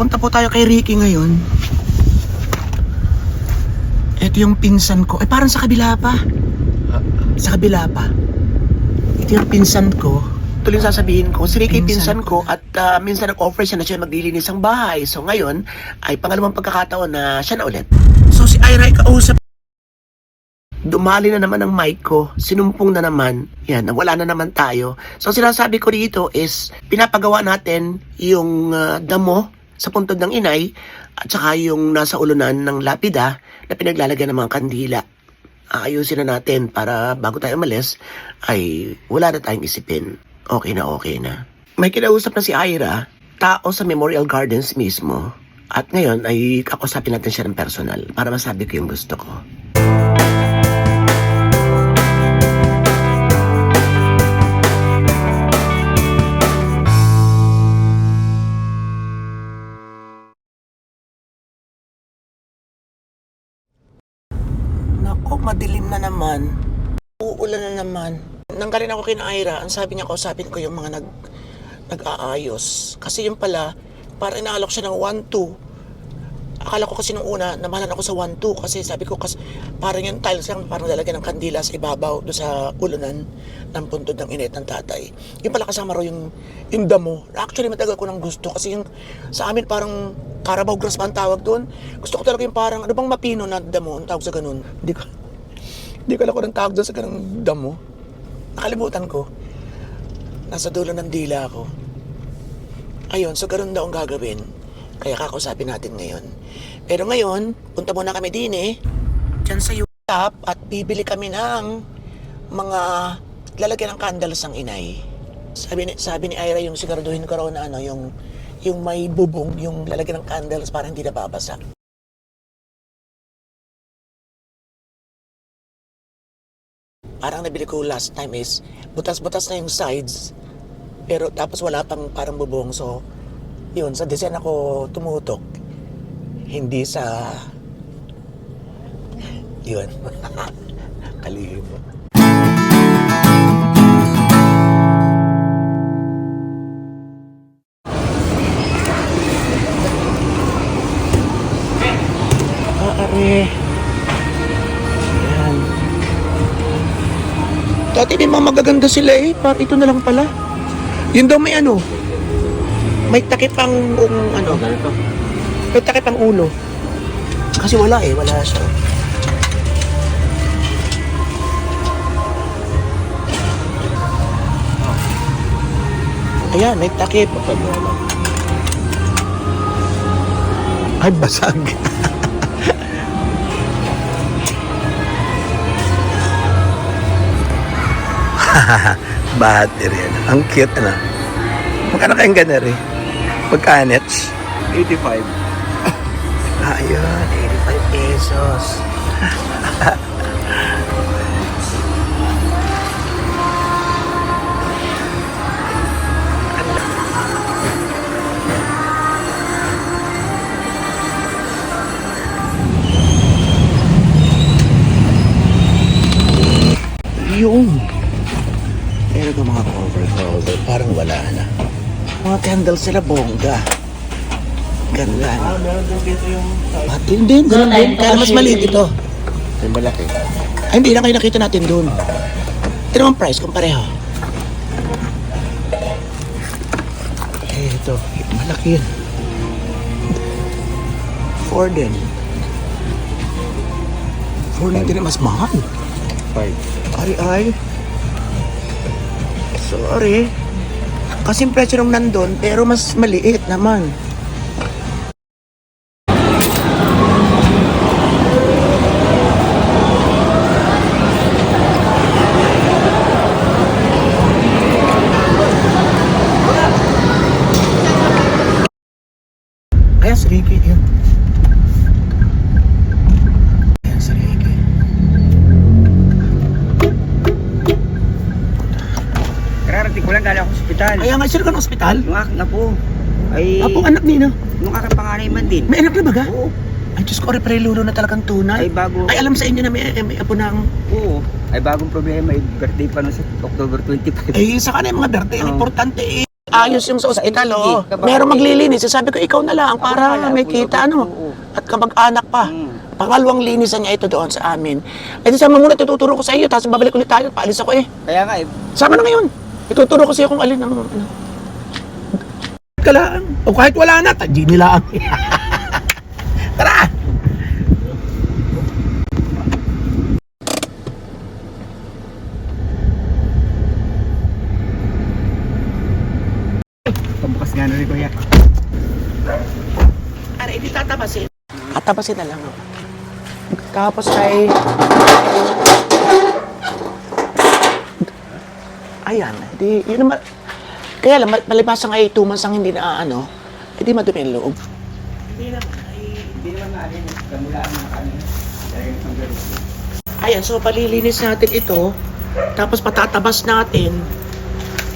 Papunta po tayo kay Ricky ngayon. Ito yung pinsan ko. Eh, parang sa kabila pa. Sa kabila pa. Ito yung pinsan ko. Ito yung sasabihin ko. Si Ricky pinsan, Pinsan ko at ah, minsan nag-offer siya na siya maglilinis ng bahay. So ngayon ay pangalawang pagkakataon na siya na ulit. So si Ira ay kausap. Dumali na naman ang mic ko. Sinumpong na naman. Yan, wala na naman tayo. So sinasabi ko dito is pinapagawa natin yung ah, damo sa puntod ng inay at saka yung nasa ulunan ng lapida na pinaglalagyan ng mga kandila. Aayusin na natin para bago tayo umalis ay wala na tayong isipin. Okay na okay na. May kinausap na si Ira, tao sa Memorial Gardens mismo. At ngayon ay kakusapin natin siya ng personal para masabi ko yung gusto ko. Nako, madilim na naman. Uulan na naman. Nanggaling ako kina Ira, ang sabi niya kausapin ko yung mga nag, nag-aayos. Kasi yung pala, parang inaalok siya ng 1-2. Akala ko kasi nung una, namalan ako sa 1-2 kasi sabi ko kasi parang yung tiles lang parang lalagyan ng kandila sa ibabaw do sa ulunan ng puntod ng init ng tatay. Yung pala kasama raw yung, yung damo. Actually, matagal ko nang gusto kasi yung sa amin parang Carabao grass pa ang tawag doon. Gusto ko talaga yung parang, ano bang mapino na damo? Ang tawag sa ganun. Hindi ko, hindi ko alam kung anong tawag doon sa ganung damo. Nakalimutan ko. Nasa dulo ng dila ako. Ayun, so ganun daw ang gagawin. Kaya kakausapin natin ngayon. Pero ngayon, punta muna kami din eh. Diyan sa Utap at bibili kami ng mga lalagyan ng candles ang inay. Sabi ni, sabi ni Ira yung siguraduhin ko raw na ano, yung, yung may bubong, yung lalagyan ng candles para hindi nababasa. Parang nabili ko last time is butas-butas na yung sides pero tapos wala pang parang bubong. So yun sa design ako tumutok. Hindi sa yun. Kalihimo Dati may mga magaganda sila eh. Par ito na lang pala. Yun daw may ano. May takip ang um, ano. May takip ang ulo. Kasi wala eh. Wala siya. Ayan, may takip. Ay, basag. Battery yan. Ang cute, ano? Magkano kayong ganari? Pagkanets? 85. Ayun, 85 pesos. Candles sila bongga. Ganda. Ah, meron din dito yung At hindi, ganun din. Kaya mas maliit ito. Yung malaki. Ay, hindi lang kayo nakita natin doon. Ito naman price kung pareho. Eh, ito. Malaki yun. Four din. Four na din mas mahal. 5. Ay, ay. Sorry. Kasi presyo nung nandun, pero mas maliit naman. Ospital. Kaya nga, sino ka ng ospital? Yung aking apo, ay... Apong anak nino. Nung aking panganay man din. May anak na baga? Oo. Ay, Diyos ko, repre lulo na talagang tunay. Ay bago... Ay, alam sa inyo na may, may apo ng... Oo. Ay bagong problema. Ay birthday pa nun sa October 25. Ay, sa kanay mga berte, ang importante eh. ayos yung sa ospital, oh. Meron maglilinis. Sabi ko, ikaw na lang para may kita, ano. oo. At kamag-anak pa. Mm. Pangalawang linisan niya ito doon sa amin. Eh, di sama muna, tuturo ko sa iyo, tapos babalik ulit tayo. Paalis ako eh. Kaya nga eh. Sama na ngayon. Ituturo ko sa iyo kung alin ang... Ano. Kalaan. O kahit wala na, tadji nila ang... Tara! Pambukas nga na rin kuya. Ano, hindi tatabasin. Tatabasin na lang. Tapos ay... Ayan, di, yun naman. Kaya lang, ma- malibasan ay two months ang hindi na ano, hindi madumi ang loob. Hindi naman, ay... Hindi naman nga rin. Kamulaan mga kanina. Ayan, so palilinis natin ito, tapos patatabas natin.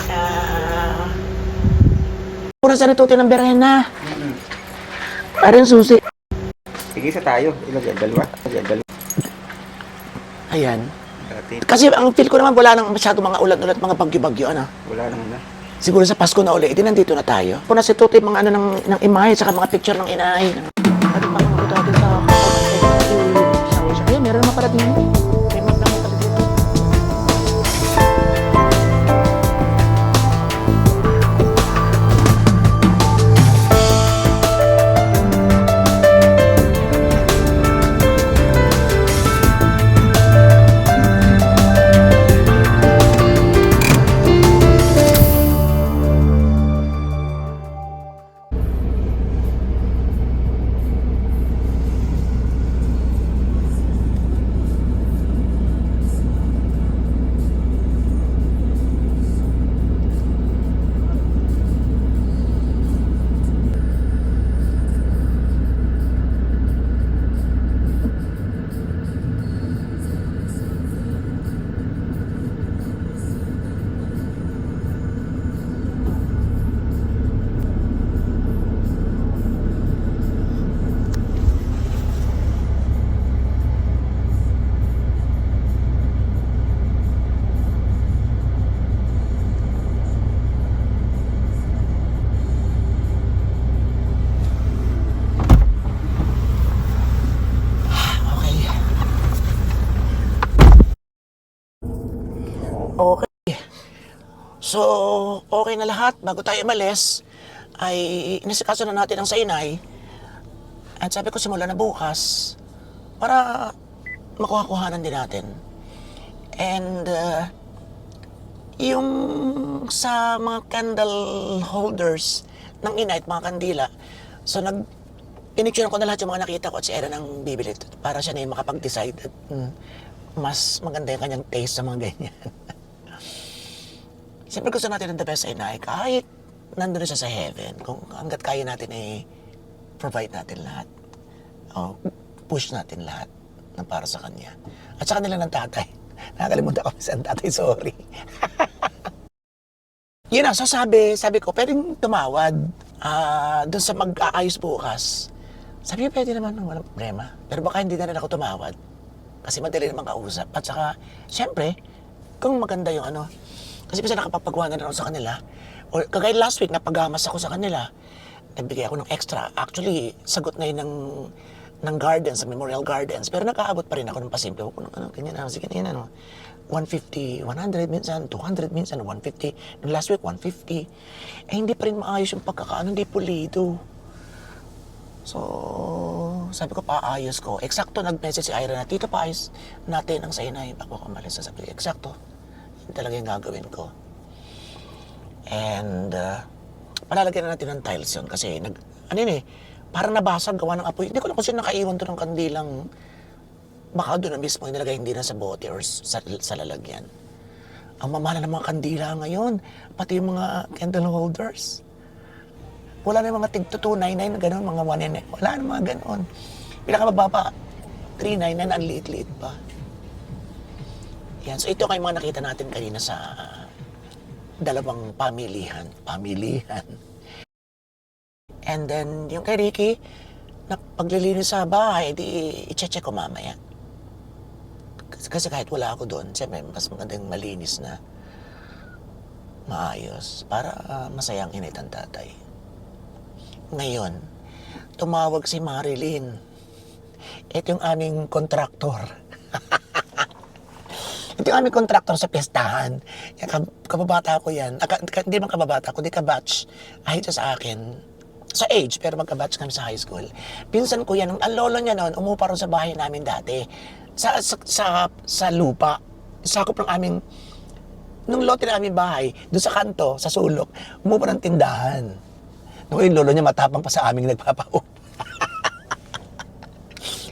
Ah... Pura sa rito ng berena. Parang susi. Sige sa tayo. Ilan yan? Dalawa? Ilan dalawa? Ayan. Dati. Kasi ang feel ko naman wala nang masyado mga ulan-ulan, mga bagyo-bagyo, ano. Wala naman na. Siguro sa Pasko na uli, edi nandito na tayo. Kung nasa tutoy mga ano ng, ng imahe, saka mga picture ng inahe. Ano pa mga natin sa Ayun, meron naman pala So, okay na lahat. Bago tayo umalis, ay inisikaso na natin ang sainay. At sabi ko simula na bukas para makuha-kuhanan din natin. And uh, yung sa mga candle holders ng inay at mga kandila, so nag pinicture ko na lahat yung mga nakita ko at si Era nang bibili para siya na yung makapag-decide at mm, mas maganda yung kanyang taste sa mga ganyan. Siyempre gusto natin ng the best sa inay kahit nandun na siya sa heaven. Kung hanggat kaya natin ay provide natin lahat. O push natin lahat ng para sa kanya. At sa kanila ng tatay. Nakakalimutan ko sa tatay, sorry. Yun na, so sabi, ko, pwedeng tumawad ah doon sa mag-aayos bukas. Sabi ko, pwede naman, walang problema. Pero baka hindi na rin ako tumawad. Kasi madali naman kausap. At saka, syempre, kung maganda yung ano, kasi kasi nakapagpagawa na ako sa kanila. O kagaya last week, napagamas ako sa kanila. Nagbigay ako ng extra. Actually, sagot na yun ng, ng gardens, sa Memorial Gardens. Pero nakaabot pa rin ako ng pasimple. Huwag ko ng ano, ganyan, ano, sige, yan, ano. 150, 100 minsan, 200 minsan, 150. Nung last week, 150. Eh, hindi pa rin maayos yung pagkakaano, hindi pulido. So, sabi ko, paayos ko. Eksakto, nag-message si Ira na, Tito, paayos natin ang sainay bago ako umalis. Sabi ko, eksakto. Talaga yung gagawin ko. And, uh, palalagyan na natin ng tiles yun kasi, nag, ano yun eh, parang nabasag gawa ng apoy. Hindi ko kung sino nakaiwan to ng kandilang baka doon na mismo inilagay hindi na sa bote or sa, sa lalagyan. Ang mamahal ng mga kandila ngayon, pati yung mga candle holders. Wala na yung mga tig 299 na gano'n, mga 1 and Wala na mga gano'n. Pinakamababa, 399, ang liit-liit pa. Yan, so ito kayo mga nakita natin kanina sa dalawang pamilihan. Pamilihan. And then, yung kay Ricky, na paglilinis sa bahay, di i-check ko mamaya. Kasi, kasi kahit wala ako doon, siyempre, mas maganda yung malinis na. maayos para ah, masayang init ang tatay. Ngayon, tumawag si Marilyn. Ito yung aming kontraktor. Ito yung aming kontraktor sa pestahan. Yan, kab- kababata ko yan. Aka, ka- hindi man kababata, kundi kabatch. Ahit siya sa akin. Sa age, pero magkabatch kami sa high school. Pinsan ko yan. Ang lolo niya noon, umupa rin sa bahay namin dati. Sa, sa, sa, sa lupa. Sakop ng aming nung lote ng aming bahay, doon sa kanto, sa sulok, umupa ng tindahan. Yung lolo niya matapang pa sa aming nagpapaup.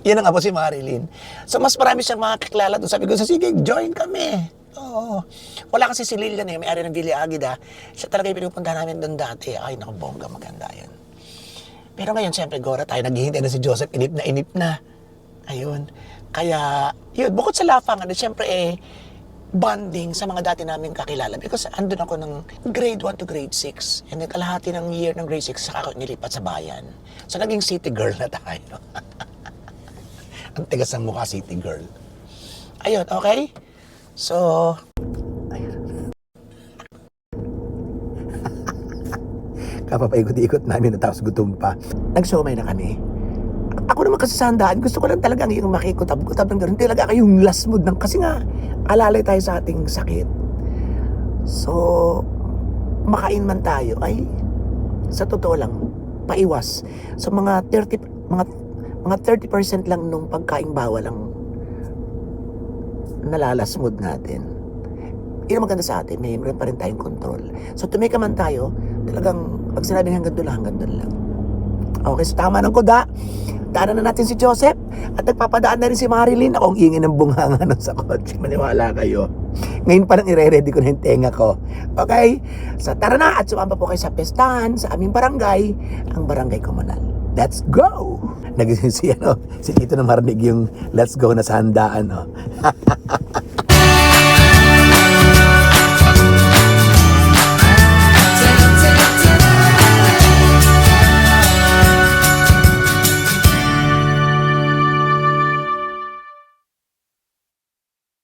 Yan ang apo si Marilyn. So mas marami siyang mga kakilala doon. Sabi ko, sige, join kami. Oo. Wala kasi si Lilian eh, may-ari ng Villa Agida. Siya talaga yung pinupunta namin doon dati. Ay, naku, bongga, maganda yun. Pero ngayon, siyempre, Gora, tayo naghihintay na si Joseph, inip na inip na. Ayun. Kaya, yun, bukod sa lafangan, eh, siyempre eh, bonding sa mga dati namin kakilala because andun ako ng grade 1 to grade 6 and then kalahati ng year ng grade 6 saka ako nilipat sa bayan. So naging city girl na tayo. Ang tigas ng mukha city girl. Ayun, okay? So, kapapaikot-ikot namin na tapos gutom pa. Nagsomay na kami. Ako naman kasi sa handaan, gusto ko lang talagang yung makikutab-kutab ng gano'n. Talaga kayong last mood ng, kasi nga, alalay tayo sa ating sakit. So, makain man tayo, ay, sa totoo lang, paiwas. So, mga 30, mga, mga 30% lang nung pagkain bawal ang nalalas mood natin. Yun ang maganda sa atin, may meron pa rin tayong control. So, tumika man tayo, talagang, pag sinabing hanggang doon lang, hanggang doon lang. Okay, so tama ng kuda. Daanan na natin si Joseph at nagpapadaan na rin si Marilyn. Ako ang ingin ng bunganga nun sa kotse. Maniwala kayo. Ngayon pa lang ire-ready ko na yung tenga ko. Okay? So tara na at sumamba po kayo sa pestahan sa aming barangay, ang Barangay Komunal. Let's go! Nagising si, ano, si Tito na marinig yung let's go na sa handaan. No?